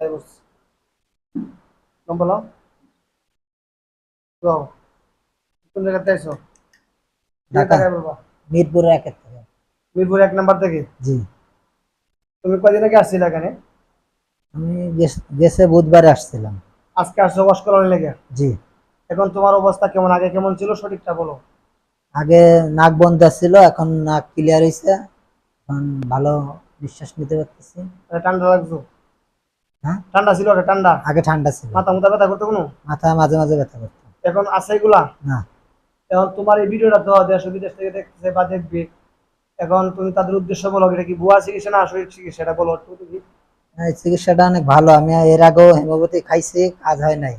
তাই বলো। তো কোন জায়গাতে আইছো ঢাকা। বলবা মিরপুর একের থেকে মিরপুর এক নাম্বার থেকে? জি। তুমি কদিন আগে আসছিলে এখানে? আমি গেছে বুধবারে আসছিলাম। আজকে আসছো ওয়াশ করানোর লেগে? জি। এখন তোমার অবস্থা কেমন? আগে কেমন ছিল? সঠিকটা বলো। আগে নাক বন্ধ ছিল এখন নাক ক্লিয়ার হয়েছে এখন ভালো নিঃশ্বাস নিতে পারতেছি। মানে ঠান্ডা লাগছো? হ্যাঁ? ঠান্ডা ছিল ওটা ঠান্ডা? আগে ঠান্ডা ছিল। মাথা মুথা ব্যথা করতো কোনো? মাথা মাঝে মাঝে ব্যথা করতো। এখন আছে এগুলা? না। এখন তোমার এই ভিডিওটা তো দেশ বিদেশ থেকে দেখতেছে বা দেখবে। এখন তুমি তাদের উদ্দেশ্য বলো এটা কি ভুয়া চিকিৎসা না আসলে চিকিৎসা এটা বলো একটু দেখি। চিকিৎসাটা অনেক ভালো। আমি এর আগেও হেমোপ্যাথি খাইছি কাজ হয় নাই।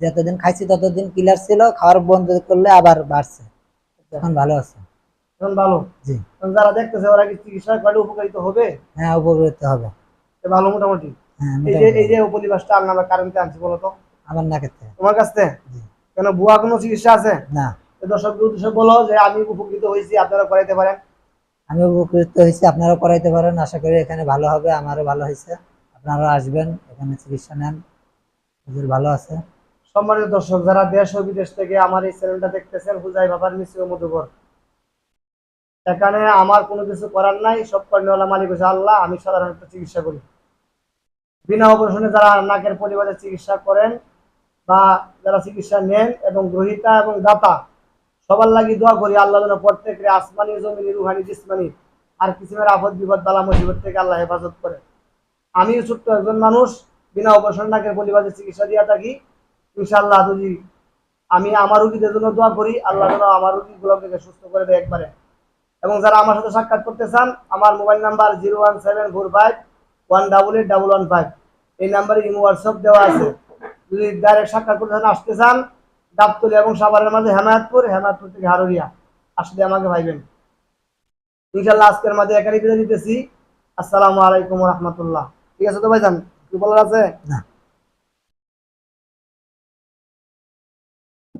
যতদিন খাইছি ততদিন ক্লিয়ার ছিল খাওয়ার বন্ধ করলে আবার বাড়ছে। এখন ভালো আছে। এখন ভালো? জি। যারা দেখতেছে ওরা কি চিকিৎসা করলে উপকারিত হবে? হ্যাঁ উপকৃত হবে। ভালো মোটামুটি? এই যে মোটামুটি এই যে উপনিবাসটা আর আমরা কারেন্টে আনছি বলো তো। আমার নাকের থেকে তোমার কাছ? থেকে কেন কোনো চিকিৎসা আছে? না। উদ্দেশ্যে বলো যে আমি উপকৃত হয়েছি আপনারা করাইতে পারেন। আমি উপকৃত হয়েছি আপনারাও করাইতে পারেন। আশা করি এখানে ভালো হবে আমারও ভালো হয়েছে। আপনারাও আসবেন এখানে চিকিৎসা নেন। হুজুর ভালো আছে। সম্মানিত দর্শক যারা দেশ ও বিদেশ থেকে আমার এই চ্যানেলটা দেখতেছেন হুজাই বাবার মিশ্র মধুকর এখানে আমার কোনো কিছু করার নাই সব কর্ণওয়ালা মালিক হচ্ছে আল্লাহ আমি সাধারণত চিকিৎসা করি। বিনা অপারেশনে যারা নাকের পরিবারে চিকিৎসা করেন বা যারা চিকিৎসা নেন এবং গ্রহিতা এবং দাতা, সবার লাগি দোয়া করি আল্লাহ যেন প্রত্যেকের আসমানি, জমিনি, রুহানি, জিসমানি আর কিসিমের আপদ বিপদ, বালা, মুসিবত থেকে আল্লাহ হেফাজত করে। আমিও ছোট্ট একজন মানুষ, বিনা অপারেশন নাকের পরিবারে চিকিৎসা দিয়া থাকি। ইনশাআল্লাহ যদি আমি আমার রুগীদের জন্য দোয়া করি, আল্লাহ যেন আমার রুগীগুলোকে সুস্থ করে দেয় একবারে। এবং যারা আমার সাথে সাক্ষাৎ করতে চান, আমার mobile number zero one seven four five এই নাম্বারে ইমো হোয়াটসঅ্যাপ দেওয়া আছে। যদি ডাইরেক্ট সাক্ষাৎ করতে আসতে চান ডাবতলি এবং সাভারের মাঝে হেমায়তপুর হেমায়তপুর থেকে হারুরিয়া। আসলে আমাকে ভাইবেন ইনশাল্লাহ আজকের মাঝে বিদায় দিতেছি আসসালামু আলাইকুম রহমতুল্লাহ। ঠিক আছে তো ভাই যান কি বলার আছে? না।